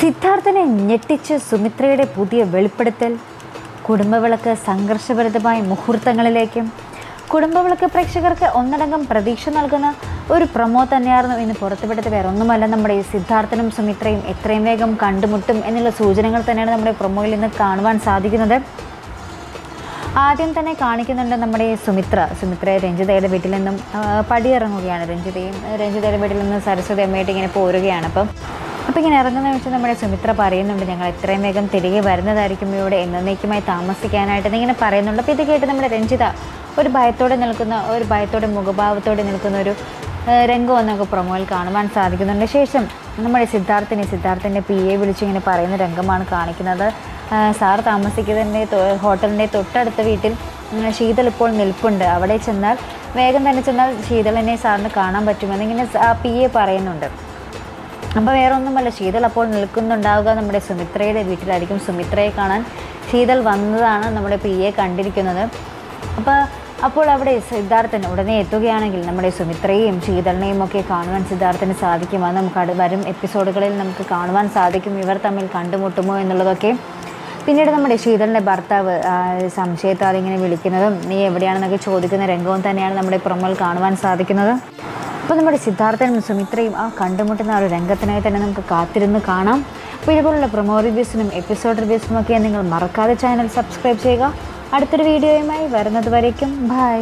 സിദ്ധാർത്ഥനെ ഞെട്ടിച്ച് സുമിത്രയുടെ പുതിയ വെളിപ്പെടുത്തൽ. കുടുംബവിളക്ക് സംഘർഷഭരിതമായ മുഹൂർത്തങ്ങളിലേക്കും കുടുംബവിളക്ക് പ്രേക്ഷകർക്ക് ഒന്നടങ്കം പ്രതീക്ഷ നൽകുന്ന ഒരു പ്രൊമോ തന്നെയായിരുന്നു ഇന്ന് പുറത്തുവിട്ടത്. വേറെ ഒന്നുമല്ല നമ്മുടെ ഈ സിദ്ധാർത്ഥനും സുമിത്രയും എത്രയും വേഗം കണ്ടുമുട്ടും എന്നുള്ള സൂചനകൾ തന്നെയാണ് നമ്മുടെ പ്രൊമോയിൽ നിന്ന് കാണുവാൻ സാധിക്കുന്നത്. ആദ്യം തന്നെ കാണിക്കുന്നുണ്ട് നമ്മുടെ സുമിത്ര. സുമിത്ര രഞ്ജിതയുടെ വീട്ടിൽ നിന്നും പടിയിറങ്ങുകയാണ്. രഞ്ജിതയും രഞ്ജിതയുടെ വീട്ടിൽ നിന്ന് സരസ്വതി അമ്മയായിട്ട് ഇങ്ങനെ പോരുകയാണ്. അപ്പം അപ്പോൾ ഇങ്ങനെ ഇറങ്ങുന്ന വെച്ച് നമ്മുടെ സുമിത്ര പറയുന്നുണ്ട് ഞങ്ങൾ എത്രയും വേഗം തിരികെ വരുന്നതായിരിക്കും ഇവിടെ. എന്നേക്കുമായി താമസിക്കാനായിട്ട്. എന്നിങ്ങനെ പറയുന്നുണ്ട്. അപ്പോൾ ഇത് കേട്ട് നമ്മുടെ രഞ്ജിത ഒരു ഭയത്തോടെ നിൽക്കുന്ന ഒരു ഭയത്തോടെ മുഖഭാവത്തോടെ നിൽക്കുന്ന ഒരു രംഗം എന്നൊക്കെ പ്രൊമോയിൽ കാണുവാൻ സാധിക്കുന്നുണ്ട്. ശേഷം നമ്മുടെ സിദ്ധാർത്ഥിനെ സിദ്ധാർത്ഥിന്റെ പി എ വിളിച്ചിങ്ങനെ പറയുന്ന രംഗമാണ് കാണിക്കുന്നത്. സാർ താമസിക്കുന്നതിന്റെ ഹോട്ടലിന്റെ തൊട്ടടുത്ത വീട്ടിൽ ശീതൾ ഇപ്പോൾ നിൽപ്പുണ്ട്. അവിടെ ചെന്നാൽ വേഗം തന്നെ ചെന്നാൽ ശീതളിനെ സാറിന് കാണാൻ പറ്റുമെന്ന് ഇങ്ങനെ ആ പി എ പറയുന്നുണ്ട്. അപ്പോൾ വേറെ ഒന്നുമല്ല ശീതൾ അപ്പോൾ നിൽക്കുന്നുണ്ടാവുക നമ്മുടെ സുമിത്രയുടെ വീട്ടിലായിരിക്കും സുമിത്രയെ കാണാൻ ശീതൾ വന്നതാണ് നമ്മുടെ പി എ കണ്ടിരിക്കുന്നത്. അപ്പോൾ അപ്പോൾ അവിടെ സിദ്ധാർത്ഥൻ ഉടനെ എത്തുകയാണെങ്കിൽ നമ്മുടെ സുമിത്രയെയും ശീതളിനെയും ഒക്കെ കാണുവാൻ സിദ്ധാർത്ഥന് സാധിക്കും അത് നമുക്ക് അടു വരും എപ്പിസോഡുകളിൽ നമുക്ക് കാണുവാൻ സാധിക്കും. ഇവർ തമ്മിൽ കണ്ടുമുട്ടുമോ എന്നുള്ളതൊക്കെ. പിന്നീട് നമ്മുടെ ശീതളിന്റെ ഭർത്താവ് സംശയത്താൽ ഇങ്ങനെ വിളിക്കുന്നതും നീ എവിടെയാണെന്നൊക്കെ ചോദിക്കുന്ന രംഗവും തന്നെയാണ് നമ്മുടെ പുറമൽ കാണുവാൻ സാധിക്കുന്നത്. അപ്പോൾ നമ്മുടെ സിദ്ധാർത്ഥനും സുമിത്രയും ആ കണ്ടുമുട്ടുന്ന ആ ഒരു രംഗത്തിനായി തന്നെ നമുക്ക് കാത്തിരുന്ന് കാണാം. അപ്പോൾ ഇതുപോലുള്ള പ്രൊമോ റിവ്യൂസിനും എപ്പിസോഡ് റിവ്യൂസിനും ഒക്കെ നിങ്ങൾ മറക്കാതെ ചാനൽ സബ്സ്ക്രൈബ് ചെയ്യുക. അടുത്തൊരു വീഡിയോയുമായി വരുന്നത് വരയ്ക്കും. ബൈ